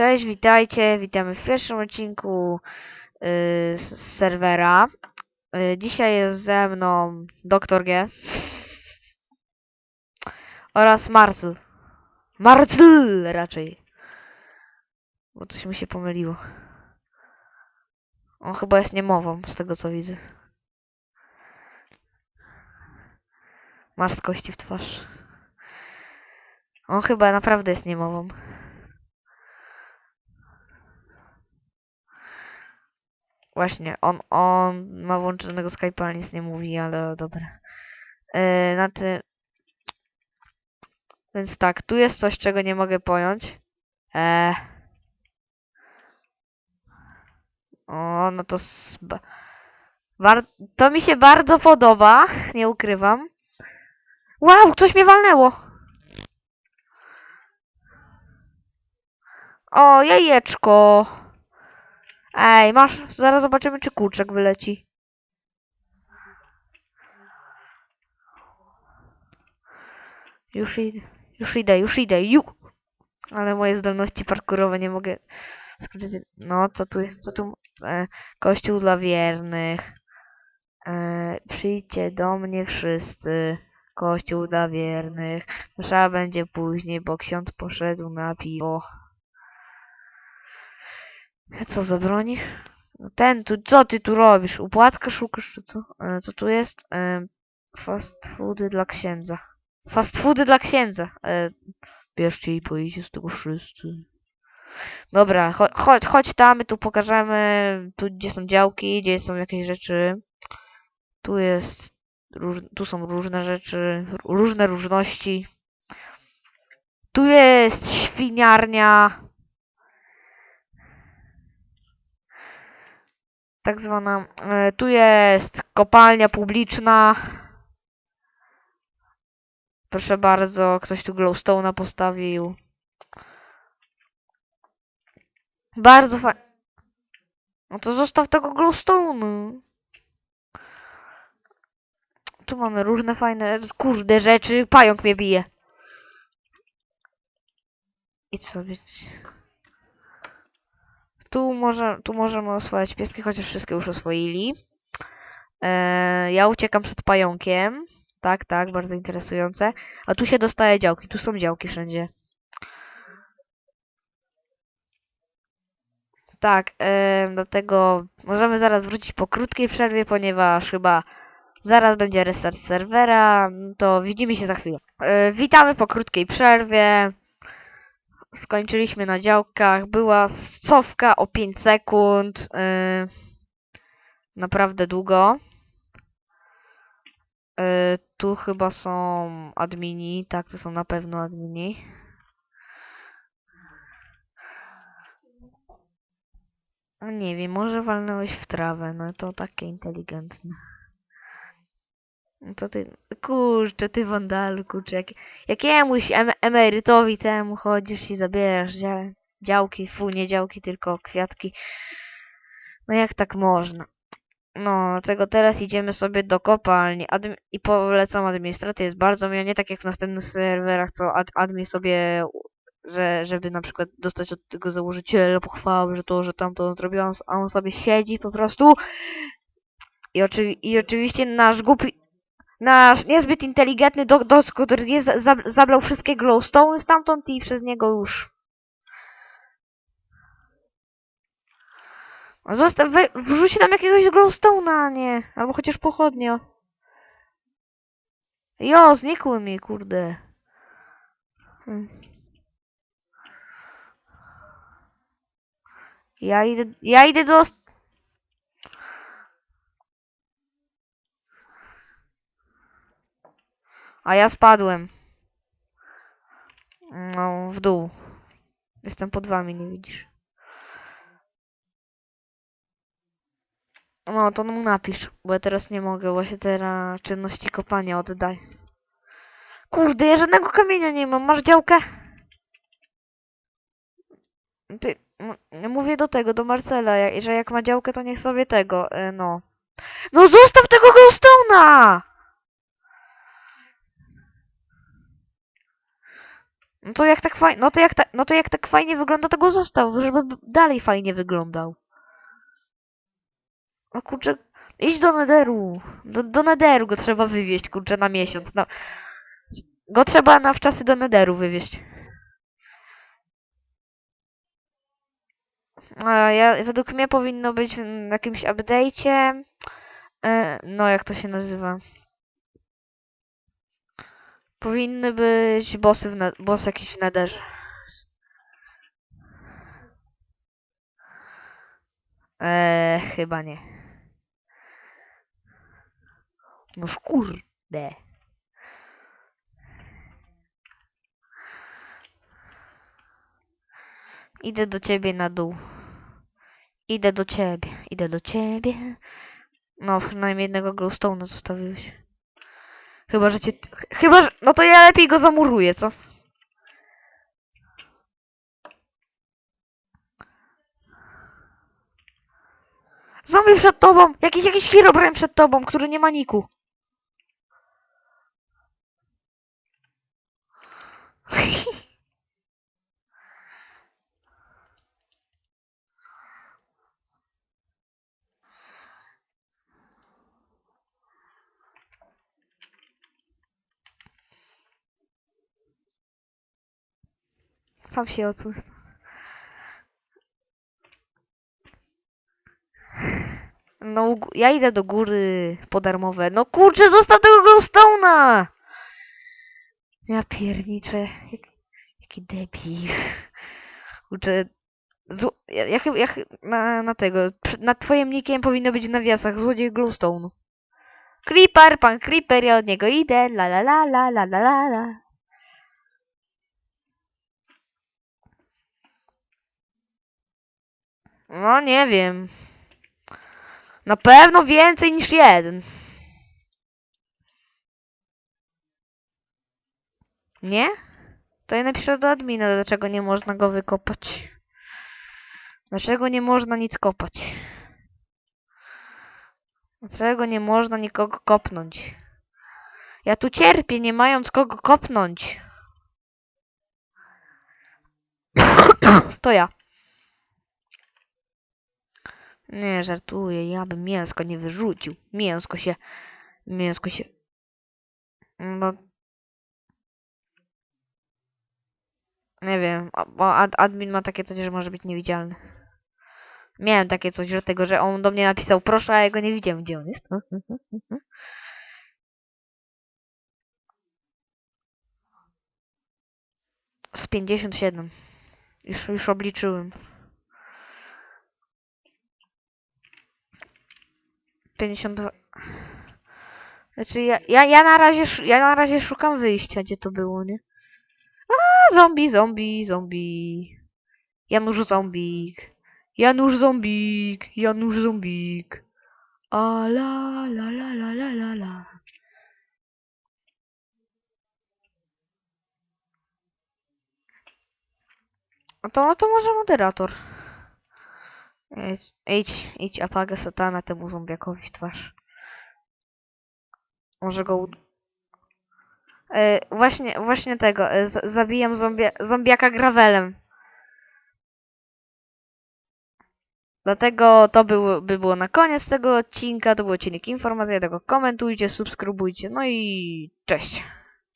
Cześć, witajcie, witamy w pierwszym odcinku yy, z serwera. Yy, dzisiaj jest ze mną Dr. G oraz Marcel. Marcel raczej. Bo coś mi się pomyliło. On chyba jest niemową, z tego co widzę. Masz z kości w twarz. On chyba naprawdę jest niemową. Właśnie, on, on ma włączonego Skype'a, ale nic nie mówi, ale dobra. Yy, na ty... Więc tak, tu jest coś, czego nie mogę pojąć. Eee. O, no to... Bar to mi się bardzo podoba, nie ukrywam. Wow, coś mnie walnęło! O, jajeczko! Ej, masz, zaraz zobaczymy, czy kurczak wyleci. Już idę, już idę, już idę, ju! Ale moje zdolności parkurowe nie mogę... No, co tu jest, co tu... E, kościół dla wiernych. E, przyjdźcie do mnie wszyscy. Kościół dla wiernych. Trzeba będzie później, bo ksiądz poszedł na piwo. Co za? No Ten tu, co ty tu robisz? Upłatkę szukasz, czy co? E, co tu jest? E, fast foody dla księdza. Fast foody dla księdza. E, bierzcie i pojedźcie z tego wszyscy. Dobra, cho chodź, chodź tam, my tu pokażemy, tu gdzie są działki, gdzie są jakieś rzeczy. Tu jest, tu są różne rzeczy, różne różności. Tu jest świniarnia. Tak zwana. E, tu jest kopalnia publiczna. Proszę bardzo, ktoś tu glowstone'a postawił. Bardzo fajnie. No to zostaw tego glowstone'u. Tu mamy różne fajne, kurde rzeczy. Pająk mnie bije. Idź sobie. Tu, może, tu możemy oswajać pieski, chociaż wszystkie już oswoili. E, ja uciekam przed pająkiem. Tak, tak, bardzo interesujące. A tu się dostaje działki. Tu są działki wszędzie. Tak, e, dlatego możemy zaraz wrócić po krótkiej przerwie, ponieważ chyba zaraz będzie restart serwera. To widzimy się za chwilę. E, witamy po krótkiej przerwie. Skończyliśmy na działkach. Była cofka o 5 sekund. e, naprawdę długo. E, tu chyba są admini. Tak, to są na pewno admini. No nie wiem, może walnąłeś w trawę, no to takie inteligentne. No to ty, kurczę, ty wandalu, kurczę, jak, jakiemuś em, emerytowi temu chodzisz i zabierasz dzia, działki, fu, nie działki, tylko kwiatki. No jak tak można? No, dlatego teraz idziemy sobie do kopalni admi i polecam administrację, jest bardzo miło, nie tak jak w następnych serwerach, co ad admin sobie że, żeby na przykład dostać od tego założyciela pochwały, że to, że tamto on zrobił, a on sobie siedzi po prostu i, oczywi i oczywiście nasz głupi, nasz niezbyt inteligentny do doktor G za za zabrał wszystkie glowstone stamtąd i przez niego już No Zostaw, we, tam jakiegoś glowstone'a, nie, albo chociaż pochodnia. Jo, znikły mi, kurde. Hmm. Ja idę, ja idę do... A ja spadłem. No, w dół. Jestem pod wami, nie widzisz. No, to mu napisz, bo ja teraz nie mogę, się teraz czynności kopania oddaj. Kurde, ja żadnego kamienia nie mam. Masz działkę? Ty, mówię do tego, do Marcela, że jak ma działkę, to niech sobie tego, e, no. No zostaw tego glowstone'a! No to jak tak fajnie, no to jak, no to jak tak fajnie wygląda, to go został, żeby dalej fajnie wyglądał. O kurczę, idź do Nederu. Do, do Nederu go trzeba wywieźć, kurczę, na miesiąc. No. Go trzeba na wczasy do Nederu wywieźć. A ja, według mnie powinno być w jakimś update'cie. E, no, jak to się nazywa? Powinny być bossy w boss jakiś w Nederze. Eee, chyba nie. Noż kurde. Idę do ciebie na dół. Idę do ciebie, idę do ciebie. No, przynajmniej jednego glowstone'a zostawiłeś. Chyba, że cię... ch- Chyba, że... No to ja lepiej go zamuruję, co? Zombie przed tobą! Jakiś, jakiś Herobrine przed tobą, który nie ma niku. Sam się odsuń. No, ja idę do góry po darmowe. No kurczę, zostaw tego glowstone'a! Ja pierniczę. Jak, jaki debil. Kurczę. Zło, ja, ja, na, na tego. Nad twoim nickiem powinno być w nawiasach złodziej glowstone. Creeper, pan Creeper, ja od niego idę. La la la la la la la. No nie wiem. Na pewno więcej niż jeden. Nie? To ja napiszę do admina, dlaczego nie można go wykopać. Dlaczego nie można nic kopać? Dlaczego nie można nikogo kopnąć? Ja tu cierpię, nie mając kogo kopnąć. To ja. Nie, żartuję, ja bym mięsko nie wyrzucił. Mięsko się... Mięsko się... Bo... Nie wiem, bo ad, admin ma takie coś, że może być niewidzialny. Miałem takie coś, że tego, że on do mnie napisał proszę, a ja go nie widziałem, gdzie on jest. Z 57. Już, już obliczyłem. 52. Znaczy ja, ja, ja na razie ja na razie szukam wyjścia, gdzie to było, nie? A, zombie, zombie, zombie. Janusz zombik. Janusz zombik. Janusz zombik. A la la la la la la la. No to, no to może moderator. Idź, idź, apagę satana temu zombiakowi w twarz. Może go. E, właśnie, właśnie tego, z- zabijam zombia, zombiaka gravelem. Dlatego to był, by było na koniec tego odcinka, to był odcinek informacji, dlatego komentujcie, subskrybujcie, no i cześć.